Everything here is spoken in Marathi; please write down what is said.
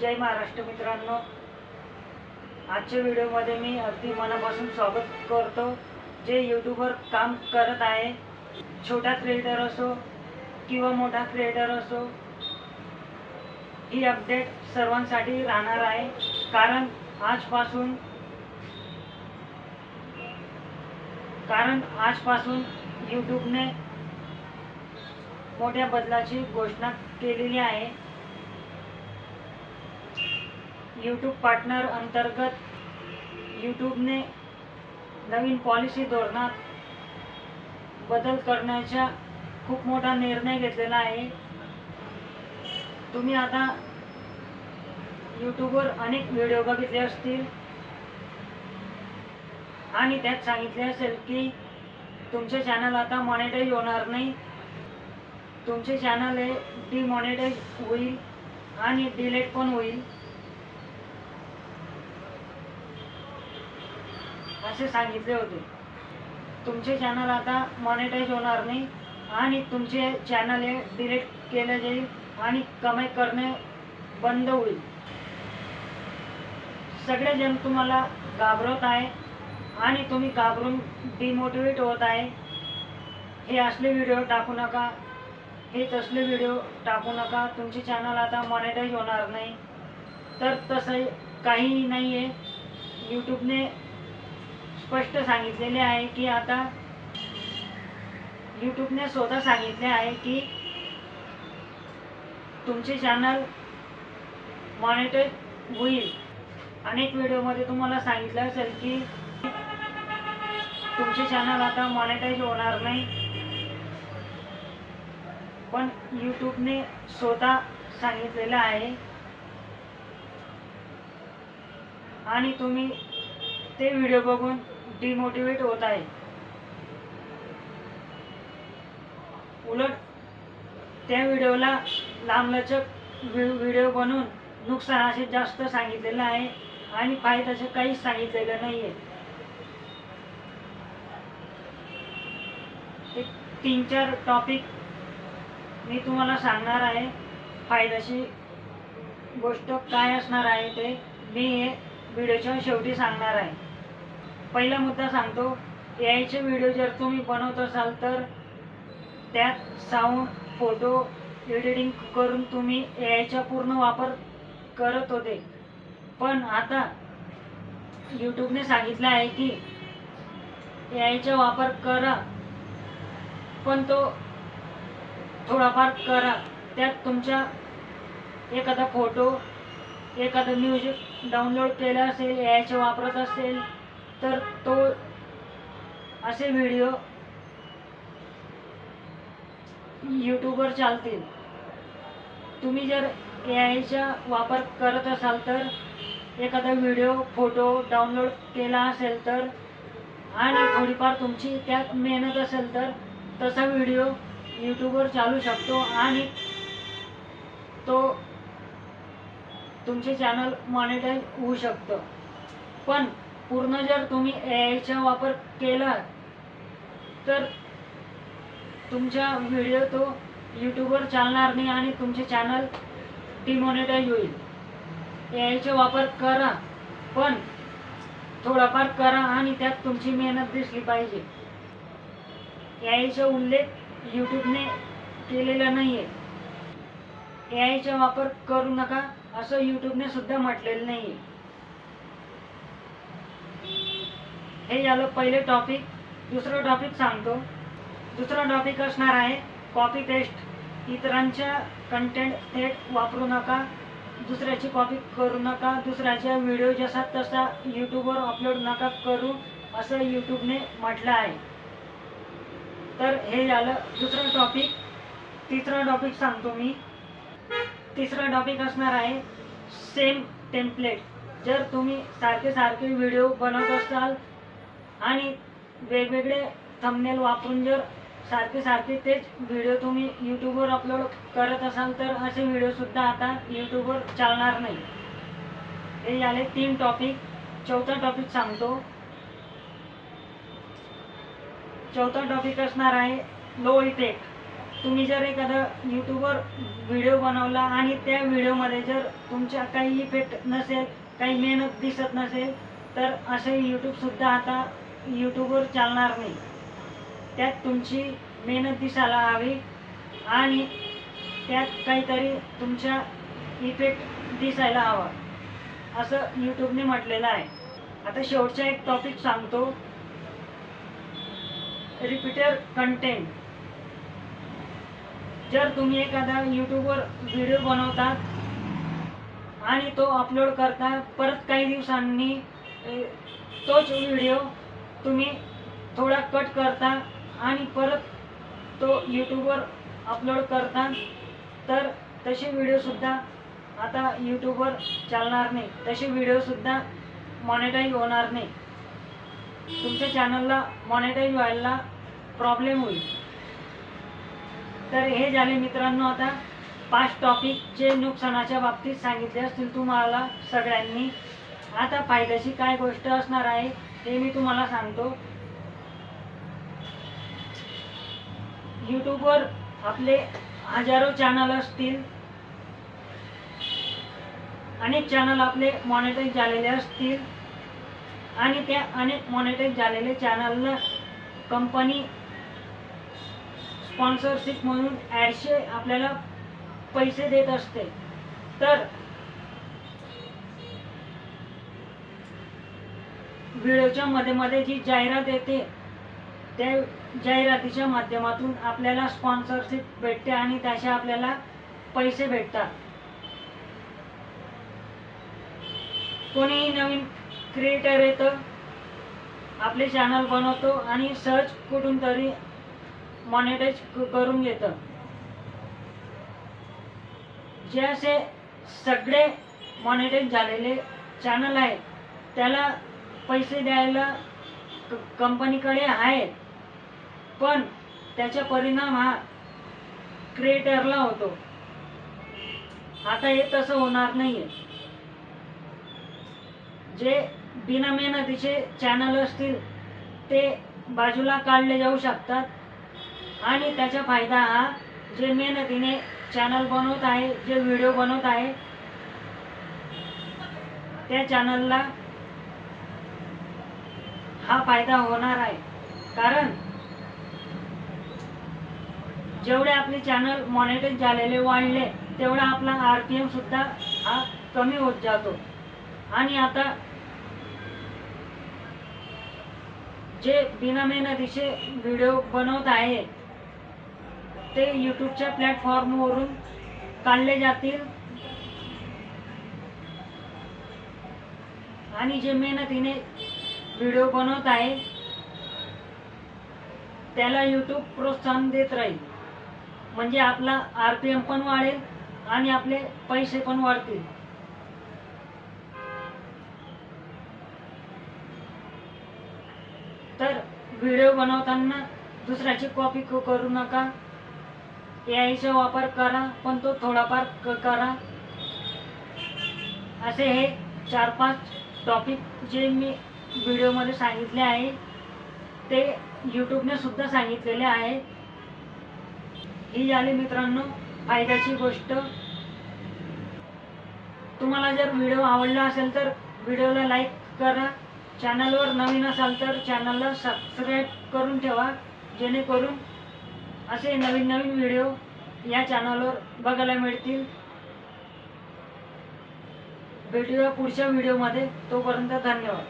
जय महाराष्ट्र मित्रांनो. आजच्या व्हिडिओमध्ये मी अगदी मनापासून स्वागत करतो. जे यूट्यूबवर काम करत आहे छोटा क्रिएटर असो किंवा मोठा क्रिएटर असो ही अपडेट सर्वांसाठी राहणार आहे. कारण आजपासून कारण आजपासून यूट्यूबने मोठ्या बदलाची घोषणा केलेली आहे. यूट्यूब पार्टनर अंतर्गत यूट्यूबने नवीन पॉलिसी धोरणात बदल करण्याचा खूप मोठा निर्णय घेतलेला आहे. तुम्ही आता यूट्यूबवर अनेक व्हिडिओ बघितले असतील. आणि त्यात सांगितले असेल की तुमचे चॅनल आता मॉनिटाईज होणार नाही. तुमचे चॅनल हे डिमॉनिटाईज होईल आणि डिलेट पण होईल. असे सांगितले होते. तुमचे चॅनल आता मॉनिटाईज होणार नाही आणि तुमचे चॅनल हे डिलीट केले जाईल आणि कमाई करणे बंद होईल. सगळेजण तुम्हाला घाबरवत आहे आणि तुम्ही घाबरून डिमोटिवेट होत आहे. हे असले व्हिडिओ टाकू नका. हे तसले व्हिडिओ टाकू नका. तुमचे चॅनल आता मॉनिटाईज होणार नाही. तर तसं काहीही नाही आहे यूट्यूबने स्पष्ट सांगितलेले आहे की आता यूट्यूबने स्वतः सांगितले आहे की तुमचे चॅनल मॉनिटाईज होईल. अनेक व्हिडिओमध्ये तुम्हाला सांगितलं असेल की तुमचे चॅनल आता मॉनिटाईज होणार नाही. पण यूट्यूबने स्वतः सांगितलेलं आहे. आणि तुम्ही ते व्हिडिओ बघून डिमोटिवेट होत आहे. उलट त्या व्हिडिओला लांबलचक व्हिडिओ बनवून नुकसानाचे जास्त सांगितलेलं आहे आणि फायद्याचं काहीच सांगितलेलं नाही आहे तीन चार टॉपिक मी तुम्हाला सांगणार आहे. फायद्याची गोष्ट काय असणार आहे ते मी हे व्हिडिओच्या शेवटी सांगणार आहे. पहिला मुद्दा सांगतो यायचे व्हिडिओ जर तुम्ही बनवत असाल तर त्यात साऊंड फोटो एडिटिंग करून तुम्ही यायचा पूर्ण वापर करत होते. पण आता यूट्यूबने सांगितलं आहे की यायचा वापर करा पण तो थोडाफार करा. त्यात तुमच्या एखादा फोटो एखादं म्युझिक डाउनलोड केलं असेल यायचे वापरत असेल तर तो असे व्हिडिओ यूट्यूबवर चालतील. तुम्ही जर यायचा वापर करत असाल तर एखादा व्हिडिओ फोटो डाउनलोड केला असेल तर आणि थोडीफार तुमची त्यात मेहनत असेल तर तसा व्हिडिओ यूट्यूबवर चालू शकतो आणि तो तुमचे चॅनल मॉनिटाईज होऊ शकतं. पण पूर्ण जर तुम्ही यायचा वापर केला तर तुमचा व्हिडिओ तो यूट्यूबवर चालणार नाही आणि तुमचे चॅनल डिमॉनिटाईज होईल. यायचा वापर करा पण थोडाफार करा आणि त्यात तुमची मेहनत दिसली पाहिजे. यायचा उल्लेख यूट्यूबने केलेला नाही आहे यायचा वापर करू नका असं यूट्यूबने सुद्धा म्हटलेलं नाही आहे हे झालं पहिले टॉपिक दुसरं टॉपिक सांगतो. दुसरा टॉपिक असणार आहे कॉपी पेस्ट इतरांच्या कंटेंट थेट वापरू नका दुसऱ्याची कॉपी करू नका दुसऱ्याच्या व्हिडिओ जसा तसा यूट्यूबवर अपलोड नका करू असं यूट्यूबने म्हटलं आहे. तर हे झालं दुसरं टॉपिक तिसरा टॉपिक सांगतो मी. तिसरा टॉपिक असणार आहे सेम टेम्पलेट जर तुम्ही सारखे सारखे व्हिडिओ बनवत असाल आणि वेगवेगळे थंबनेल वापरून जर सारखे सारखे तेच व्हिडिओ तुम्ही यूट्यूबवर अपलोड करत असाल तर असे व्हिडिओसुद्धा आता यूट्यूबवर चालणार नाही. हे झाले तीन टॉपिक चौथा टॉपिक सांगतो. चौथा टॉपिक असणार आहे लो इफेक्ट तुम्ही जर एखादा यूट्यूबवर व्हिडिओ बनवला आणि त्या व्हिडिओमध्ये जर तुमच्या काही इफेक्ट नसेल काही मेहनत दिसत नसेल तर असे यूट्यूबसुद्धा आता यूट्यूबवर चालणार नाही. त्यात तुमची मेहनत दिसायला हवी आणि त्यात काहीतरी तुमच्या इफेक्ट दिसायला हवा. असं यूट्यूबने म्हटलेलं आहे. आता शेवटचा एक टॉपिक सांगतो. रिपीटर कंटेंट जर तुम्ही एखादा यूट्यूबवर व्हिडिओ बनवतात आणि तो अपलोड करता परत काही दिवसांनी तोच व्हिडिओ तुम्ही थोडा कट करता आणि परत तो यूट्यूबवर अपलोड करता तर तसे व्हिडिओसुद्धा आता यूट्यूबवर चालणार नाही. तसे व्हिडिओसुद्धा मॉनिटाईज होणार नाही. तुमच्या चॅनलला मॉनिटाईज व्हायला प्रॉब्लेम होईल. तर हे झाले मित्रांनो आता पाच टॉपिकचे नुकसानाच्या बाबतीत सांगितले असतील तुम्हाला सगळ्यांनी. आता फायद्याची काय गोष्ट असणार आहे? ते मी तुम्हाला सांगतो. यूट्यूबवर आपले हजारो चॅनल असतील. अनेक चॅनल आपले मॉनिटाईज झालेले असतील. आणि त्या अनेक मॉनिटाईज झालेले चॅनलला कंपनी स्पॉन्सरशिप म्हणून ॲडशे आपल्याला पैसे देत असते. तर व्हिडिओच्या मध्ये मध्ये जी जाहिरात येते त्या जाहिरातीच्या माध्यमातून आपल्याला स्पॉन्सरशिप भेटते आणि त्याचे आपल्याला पैसे भेटतात. कोणीही नवीन क्रिएटर येतं आपले चॅनल बनवतो आणि सर्च कुठून तरी मॉनिटाईज करून घेतं. जे असे सगळे मॉनिटाईज झालेले चॅनल आहेत त्याला पैसे द्यायला कंपनीकडे आहे पण त्याचा परिणाम हा क्रिएटरला होतो. आता हे तसं होणार नाहीये. जे बिना मेहनतीचे चॅनल असतील ते बाजूला काढले जाऊ शकतात. आणि त्याचा फायदा हा जे मेहनतीने चॅनल बनवत आहे जे व्हिडिओ बनवत आहे त्या चॅनलला हा फायदा होणार आहे. कारण जेवढे आपले चॅनल मॉनिटाईज झालेले वाढले तेवढा आपला आर पी एम सुद्धा हा कमी होत जातो. आणि आता जे बिना मेहनतीचे व्हिडिओ बनवत आहे ते यूट्यूबच्या प्लॅटफॉर्मवरून काढले जातील. आणि जे मेहनतीने व्हिडिओ बनवत आहे. त्याला यूट्यूब प्रोत्साहन देत राहील. म्हणजे आपला आर पी एम पण वाढेल आणि आपले पैसे पण वाढतील. तर व्हिडिओ बनवताना दुसऱ्याची कॉपी करू नका. यायचा वापर करा पण तो थोडाफार करा. असे हे चार पाच टॉपिक जे मी व्हिडिओमध्ये सांगितले आहे. ते यूट्यूबने सुद्धा सांगितलेले आहे. ही झाली मित्रांनो फायद्याची गोष्ट. तुम्हाला जर व्हिडिओ आवडला असेल तर व्हिडिओला लाईक करा. चॅनलवर नवीन असाल तर चॅनलला सबस्क्राईब करून ठेवा जेणेकरून असे नवीन नवीन व्हिडिओ या चॅनलवर बघायला मिळतील. भेटूया पुढच्या व्हिडिओमध्ये. तोपर्यंत धन्यवाद.